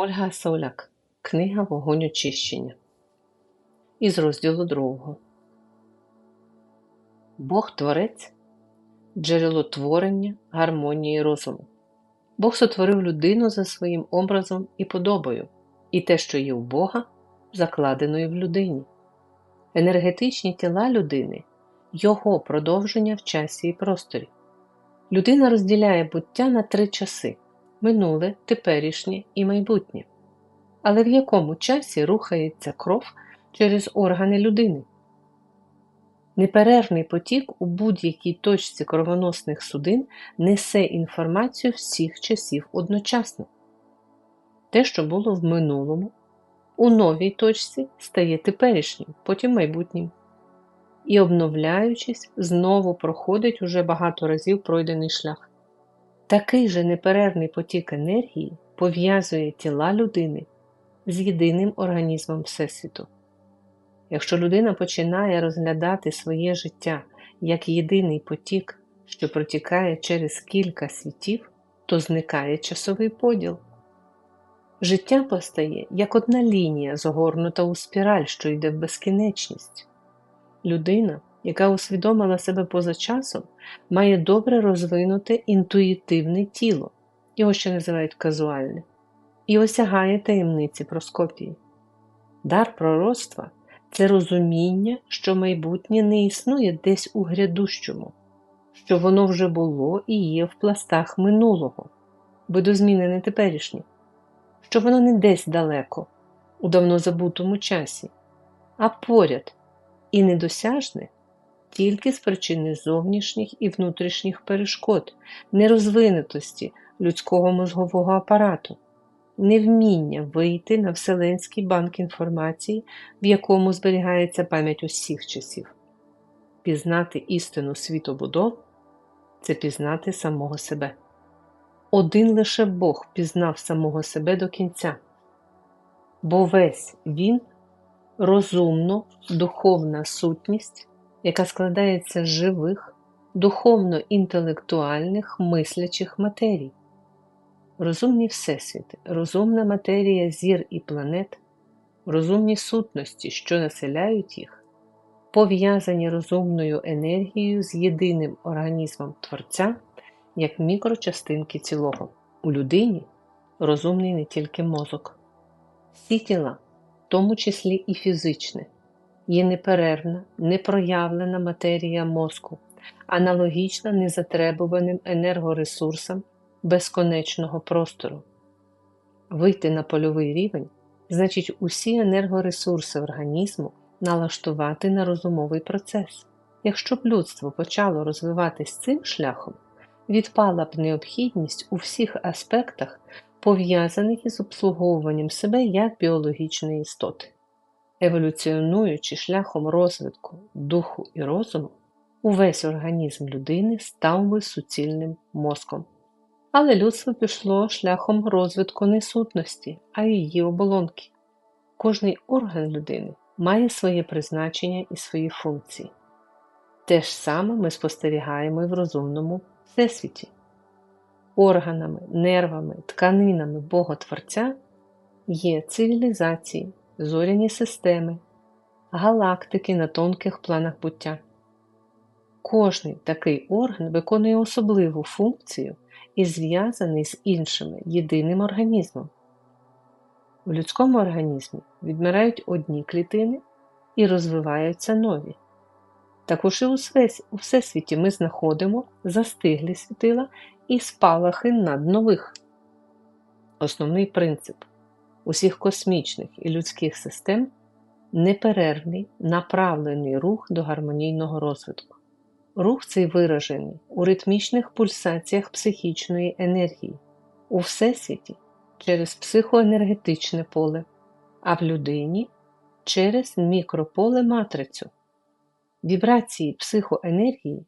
Ольга Сауляк. Книга Вогонь очищення. Із розділу другого. Бог Творець джерело творення, гармонії розуму. Бог сотворив людину за своїм образом і подобою, і те, що є в Бога, закладеною в людині. Енергетичні тіла людини його продовження в часі і просторі. Людина розділяє буття на три часи минуле, теперішнє і майбутнє. Але в якому часі рухається кров через органи людини? Неперервний потік у будь-якій точці кровоносних судин несе інформацію всіх часів одночасно. Те, що було в минулому, у новій точці стає теперішнім, потім майбутнім. І, обновляючись, знову проходить уже багато разів пройдений шлях. Такий же неперервний потік енергії пов'язує тіла людини з єдиним організмом Всесвіту. Якщо людина починає розглядати своє життя як єдиний потік, що протікає через кілька світів, то зникає часовий поділ. Життя постає як одна лінія, згорнута у спіраль, що йде в безкінечність. Людина яка усвідомила себе поза часом, має добре розвинуте інтуїтивне тіло, його ще називають казуальне, і осягає таємниці проскопії. Дар пророцтва це розуміння, що майбутнє не існує десь у грядущому, що воно вже було і є в пластах минулого, видозмінене теперішнє, що воно не десь далеко, у давно забутому часі, а поряд і недосяжне тільки з причини зовнішніх і внутрішніх перешкод, нерозвинутості людського мозгового апарату, невміння вийти на Вселенський банк інформації, в якому зберігається пам'ять усіх часів. Пізнати істину світобудов це пізнати самого себе. Один лише Бог пізнав самого себе до кінця, бо весь він розумно, духовна сутність яка складається з живих, духовно-інтелектуальних мислячих матерій. Розумні всесвіти, розумна матерія зір і планет, розумні сутності, що населяють їх, пов'язані розумною енергією з єдиним організмом Творця як мікрочастинки цілого. У людині розумний не тільки мозок, всі тіла, в тому числі і фізичне є неперервна, непроявлена матерія мозку, аналогічна незатребуваним енергоресурсам безконечного простору. Вийти на польовий рівень значить усі енергоресурси організму налаштувати на розумовий процес. Якщо б людство почало розвиватись цим шляхом, відпала б необхідність у всіх аспектах, пов'язаних із обслуговуванням себе як біологічної істоти еволюціонуючи шляхом розвитку духу і розуму, увесь організм людини став би суцільним мозком. Але людство пішло шляхом розвитку не сутності, а її оболонки. Кожний орган людини має своє призначення і свої функції. Те ж саме ми спостерігаємо і в розумному всесвіті. Органами, нервами, тканинами Бога Творця є цивілізації, зоряні системи, галактики на тонких планах буття. Кожний такий орган виконує особливу функцію і зв'язаний з іншими єдиним організмом. В людському організмі відмирають одні клітини і розвиваються нові. Також і у всесвіті ми знаходимо застиглі світила і спалахи над нових. Основний принцип усіх космічних і людських систем неперервний направлений рух до гармонійного розвитку. Рух цей виражений у ритмічних пульсаціях психічної енергії, у всесвіті через психоенергетичне поле, а в людині через мікрополе матрицю. Вібрації психоенергії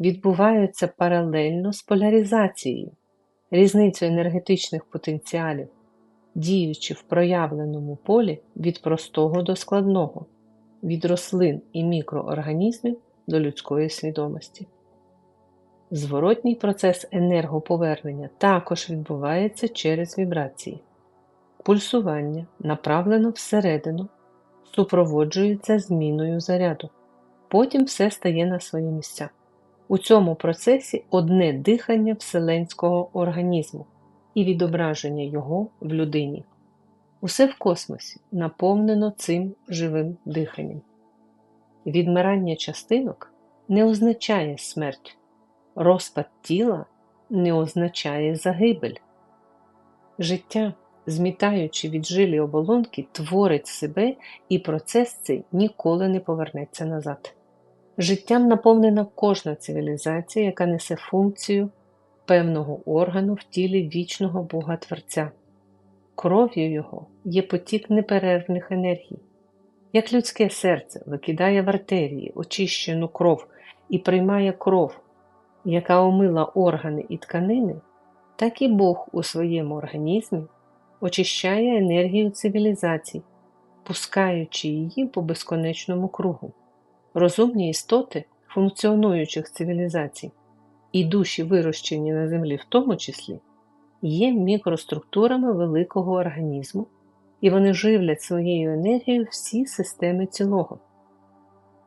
відбуваються паралельно з поляризацією, різницею енергетичних потенціалів діючи в проявленому полі від простого до складного, від рослин і мікроорганізмів до людської свідомості. Зворотній процес енергоповернення також відбувається через вібрації. пульсування, направлено всередину, супроводжується зміною заряду. Потім все стає на свої місця. У цьому процесі одне дихання вселенського організму і відображення його в людині. Усе в космосі наповнено цим живим диханням. Відмирання частинок не означає смерть, розпад тіла не означає загибель. Життя, змітаючи від жилі оболонки, творить себе, і процес цей ніколи не повернеться назад. Життям наповнена кожна цивілізація, яка несе функцію певного органу в тілі вічного Бога Творця. Кров'ю його є потік неперервних енергій. Як людське серце викидає в артерії очищену кров і приймає кров, яка омила органи і тканини, так і Бог у своєму організмі очищає енергію цивілізацій, пускаючи її по безконечному кругу. Розумні істоти функціонуючих цивілізацій і душі, вирощені на землі в тому числі, є мікроструктурами великого організму, і вони живлять своєю енергією всі системи цілого.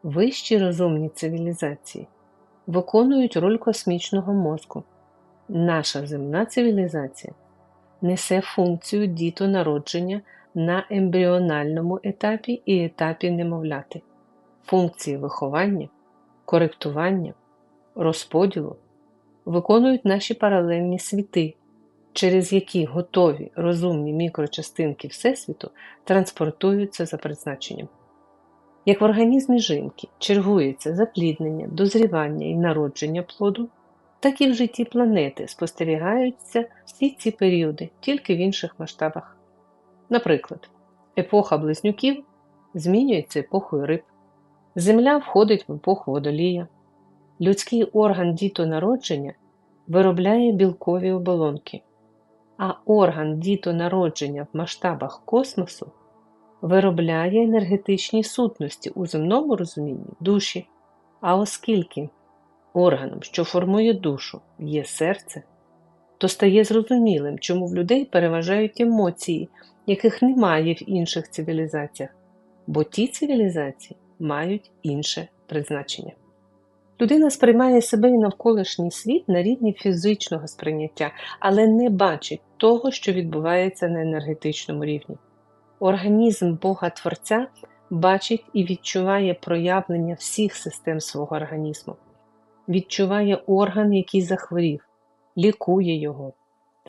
Вищі розумні цивілізації виконують роль космічного мозку. Наша земна цивілізація несе функцію дітонародження на ембріональному етапі і етапі немовляти, функції виховання, коректування, розподілу виконують наші паралельні світи, через які готові розумні мікрочастинки Всесвіту транспортуються за призначенням. Як в організмі жінки чергується запліднення, дозрівання і народження плоду, так і в житті планети спостерігаються всі ці періоди, тільки в інших масштабах. Наприклад, епоха близнюків змінюється епохою риб, Земля входить в епоху водолія, людський орган дітонародження виробляє білкові оболонки, а орган дітонародження в масштабах космосу виробляє енергетичні сутності у земному розумінні душі. А оскільки органом, що формує душу, є серце, то стає зрозумілим, чому в людей переважають емоції, яких немає в інших цивілізаціях, бо ті цивілізації мають інше призначення. Людина сприймає себе і навколишній світ на рівні фізичного сприйняття, але не бачить того, що відбувається на енергетичному рівні. Організм Бога Творця бачить і відчуває проявлення всіх систем свого організму, відчуває орган, який захворів, лікує його,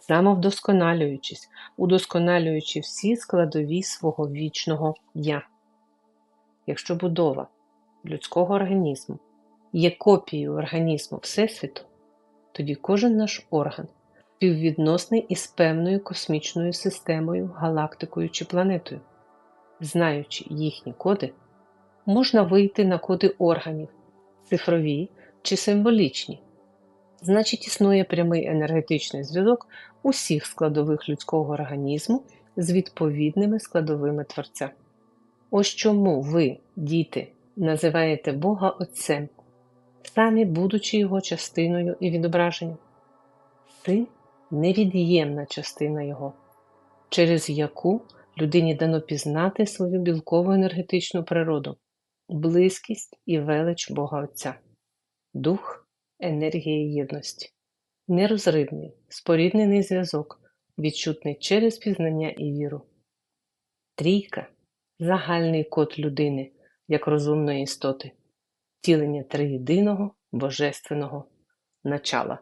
самовдосконалюючись, удосконалюючи всі складові свого вічного я. Якщо будова людського організму є копією організму Всесвіту, тоді кожен наш орган співвідносний із певною космічною системою, галактикою чи планетою. Знаючи їхні коди, можна вийти на коди органів, цифрові чи символічні. Значить, існує прямий енергетичний зв'язок усіх складових людського організму з відповідними складовими Творця. Ось чому ви, діти, називаєте Бога Отцем, самі будучи Його частиною і відображенням. Син невід'ємна частина Його, через яку людині дано пізнати свою білкову енергетичну природу, близькість і велич Бога Отця, дух енергії єдності, нерозривний, споріднений зв'язок, відчутний через пізнання і віру. Трійка загальний код людини як розумної істоти, втілення триєдиного божественного начала.